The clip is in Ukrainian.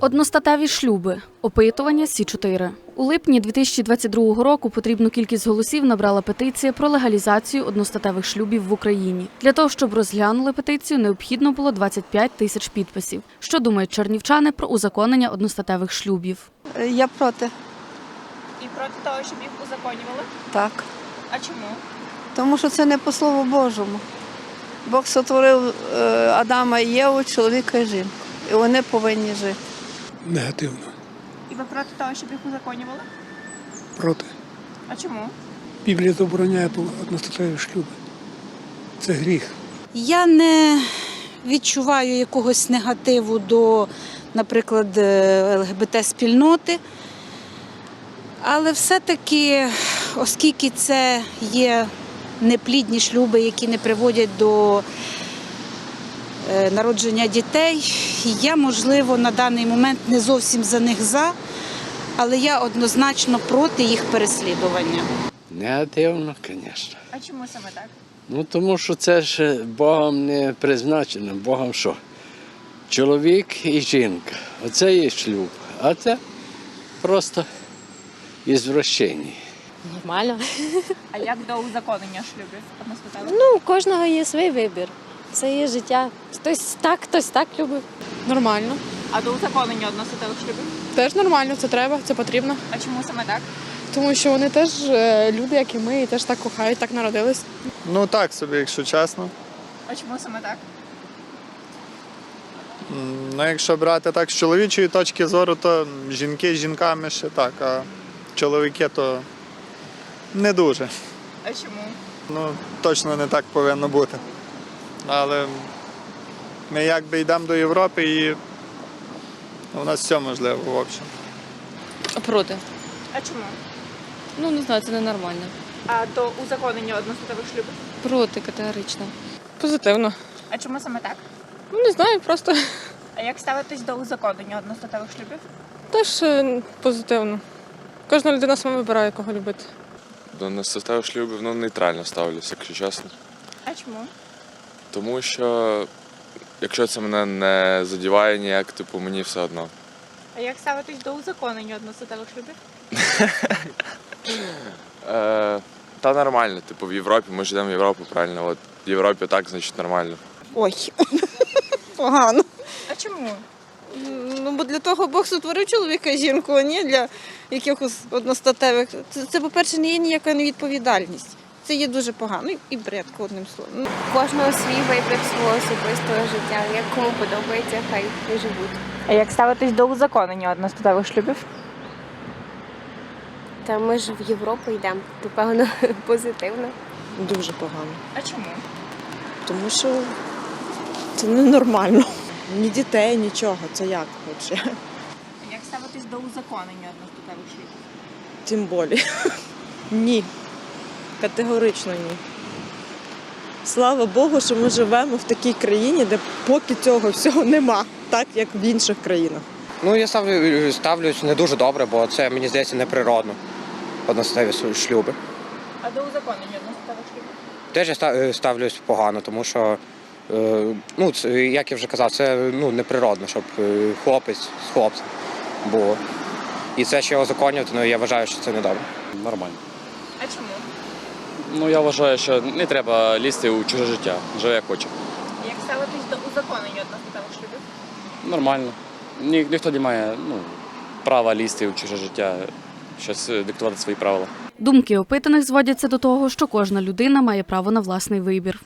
Одностатеві шлюби. Опитування Сі 4 У липні 2022 року потрібну кількість голосів набрала петиція про легалізацію одностатевих шлюбів в Україні. Для того, щоб розглянули петицію, необхідно було 25 тисяч підписів. Що думають чернівчани про узаконення одностатевих шлюбів? Е, Я проти. І проти того, щоб їх узаконювали? Так. А чому? Тому що це не по слову Божому. Бог сотворив е, Адама і Єву, чоловіка і жінку. І вони повинні жити. Негативно. І ви проти того, щоб їх узаконювали? Проти. А чому? Біблія забороняє одностатеві шлюби. Це гріх. Я не відчуваю якогось негативу до, наприклад, е, ЛГБТ-спільноти. Але все-таки, оскільки це є неплідні шлюби, які не приводять до народження дітей, я, можливо, на даний момент не зовсім за них за, але я однозначно проти їх переслідування. Негативно, звісно. А чому саме так? Ну тому що це ж Богом не призначено. Богом що? Чоловік і жінка. Оце є шлюб. А це просто ізвращення. Нормально. А як до узаконення шлюбів? Ну, у кожного є свій вибір. Це є життя. Хтось так, хтось так любить. Нормально. А до узаконення одностатевих шлюбів? Теж нормально, це треба, це потрібно. А чому саме так? Тому що вони теж е, люди, як і ми, і теж так кохають, так народились. Ну так собі, якщо чесно. А чому саме так? М, Ну, якщо брати так з чоловічої точки зору, то жінки з жінками ще так, а чоловіки то не дуже. А чому? Ну, точно не так повинно бути. Але ми якби йдемо до Європи і у нас все можливо, в общем. Проти. А чому? Ну не знаю, це ненормально. А до узаконення одностатевих шлюбів? Проти категорично. Позитивно. А чому саме так? Ну не знаю, просто А як ставитесь до узаконення одностатевих шлюбів? теж е, позитивно. Кожна людина сама вибирає, кого любити. До несоставих шлюбів ну, нейтрально ставлюся, якщо чесно. А чому? Тому що якщо це мене не задіває ніяк, типу мені все одно. А як ставитесь до узаконення одностатевих шлюбів? Е, та нормально, типу в Європі, ми ж йдемо в Європу, правильно. От в Європі так, значить нормально. Ой, погано. А чому? Ну, бо для того Бог сотворив чоловіка і жінку, а не для якихось одностатевих. Це, це по-перше, не є ніяка невідповідальність. Це є дуже погано і- і бредко, одним словом. Ну, Кожного свій вибір свого особистого життя. Як кому подобається, хай живуть. А як ставитесь до узаконення одностатевих шлюбів? Та ми ж в Європу йдемо, то певно позитивно. дуже погано. А чому? Тому що це ненормально. Ні дітей, нічого. Це як? А як ставитесь до узаконення одностатевих шлюбів? Тим більше. Ні. Категорично ні. Слава Богу, що ми живемо в такій країні, де поки цього всього нема, так як в інших країнах. Ну, я ставлю, ставлюсь не дуже добре, бо це, мені здається, неприродно. Одностатеві шлюби. А до узаконення одностатевих шлюбів? Теж я е, ставлюсь погано, тому що, е, ну, це, як я вже казав, це ну, неприродно, щоб е, хлопець з хлопцем було. І це ще озаконювати, ну я вважаю, що це не добре. Нормально. А чому? Ну я вважаю, що не треба лізти у чуже життя. Живе як хоче. Як ставитись до узаконення одностатевих шлюбів? Нормально. Ні, ніхто не має ну, права лізти у чуже життя, щось е, диктувати свої правила. Думки опитаних зводяться до того, що кожна людина має право на власний вибір.